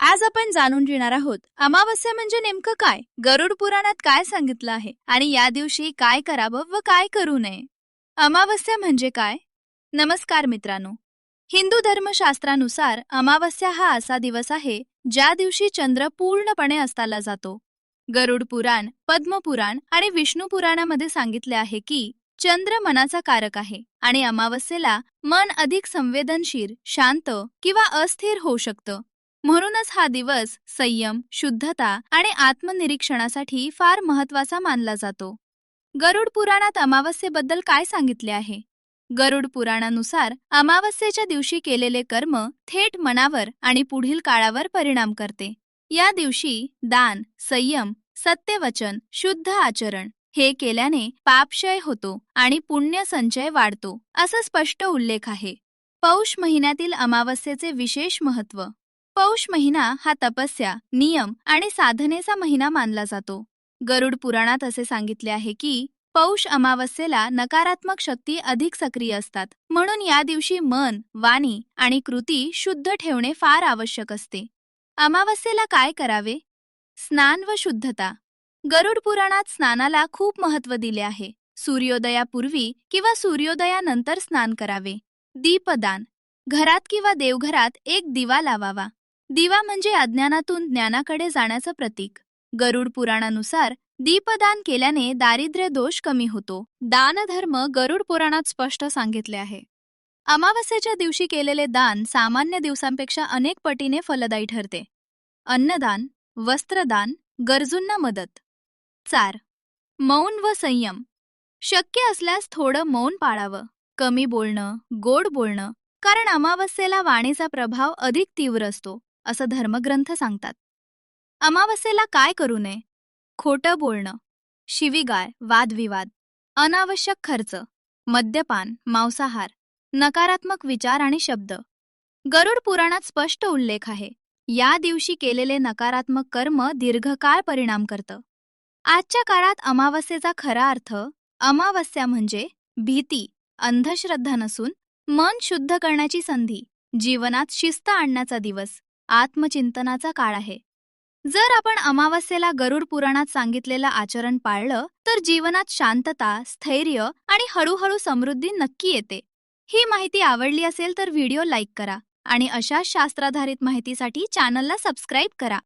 आज आपण जाणून घेणार आहोत अमावस्या म्हणजे नेमकं काय? गरुड पुराणात काय सांगितलं आहे? आणि या दिवशी काय करावं व काय करू नये? अमावस्या म्हणजे काय? नमस्कार मित्रांनो. हिंदू धर्मशास्त्रानुसार अमावस्या हा असा दिवस आहे ज्या दिवशी चंद्र पूर्णपणे अस्ताला जातो. गरुड पुराण पद्मपुराण आणि विष्णू पुराणामध्ये सांगितले आहे की चंद्र मनाचा कारक आहे आणि अमावस्येला मन अधिक संवेदनशील शांत किंवा अस्थिर होऊ शकतं. म्हणूनच हा दिवस संयम शुद्धता आणि आत्मनिरीक्षणासाठी फार महत्त्वाचा मानला जातो. गरुड पुराणात अमावस्येबद्दल काय सांगितले आहे? गरुड पुराणानुसार अमावस्येच्या दिवशी केलेले कर्म थेट मनावर आणि पुढील काळावर परिणाम करते. या दिवशी दान संयम सत्यवचन शुद्ध आचरण हे केल्याने पापक्षय होतो आणि पुण्य संचय वाढतो असा स्पष्ट उल्लेख आहे. पौष महिन्यातील अमावस्येचे विशेष महत्त्व पौष महिना हा तपस्या नियम आणि साधनेचा महिना मानला जातो. गरुड पुराणात असे सांगितले आहे की पौष अमावस्येला नकारात्मक शक्ती अधिक सक्रिय असतात. म्हणून या दिवशी मन वाणी आणि कृती शुद्ध ठेवणे फार आवश्यक असते. अमावस्येला काय करावे? स्नान व शुद्धता. गरुड पुराणात स्नानाला खूप महत्त्व दिले आहे. सूर्योदयापूर्वी किंवा सूर्योदयानंतर स्नान करावे. दीपदान. घरात किंवा देवघरात एक दिवा लावावा. दिवा म्हणजे अज्ञानातून ज्ञानाकडे जाण्याचं प्रतीक. गरुड पुराणानुसार दीपदान केल्याने दारिद्र्य दोष कमी होतो. दानधर्म गरुड पुराणात स्पष्ट सांगितले आहे. अमावस्येच्या दिवशी केलेले दान सामान्य दिवसांपेक्षा अनेक पटीने फलदायी ठरते. अन्नदान वस्त्रदान गरजूंना मदत. चार. मौन व संयम. शक्य असल्यास थोडं मौन पाळावं. कमी बोलणं गोड बोलणं कारण अमावस्येला वाणीचा प्रभाव अधिक तीव्र असतो. असं धर्मग्रंथ सांगतात. अमावस्येला काय करू नये? खोटं बोलणं शिवीगाळ वादविवाद अनावश्यक खर्च मद्यपान मांसाहार नकारात्मक विचार आणि शब्द. गरुड पुराणात स्पष्ट उल्लेख आहे या दिवशी केलेले नकारात्मक कर्म दीर्घकाळ परिणाम करतं. आजच्या काळात अमावस्येचा खरा अर्थ अमावस्या म्हणजे भीती अंधश्रद्धा नसून मन शुद्ध करण्याची संधी जीवनात शिस्त आणण्याचा दिवस आत्मचिंतनाचा काळ आहे. जर आपण अमावस्येला गरुड पुराणात सांगितलेलं आचरण पाळलं तर जीवनात शांतता स्थैर्य आणि हळूहळू समृद्धी नक्की येते. ही माहिती आवडली असेल तर व्हिडिओ लाईक करा आणि अशा शास्त्राधारित माहितीसाठी चॅनलला सबस्क्राईब करा.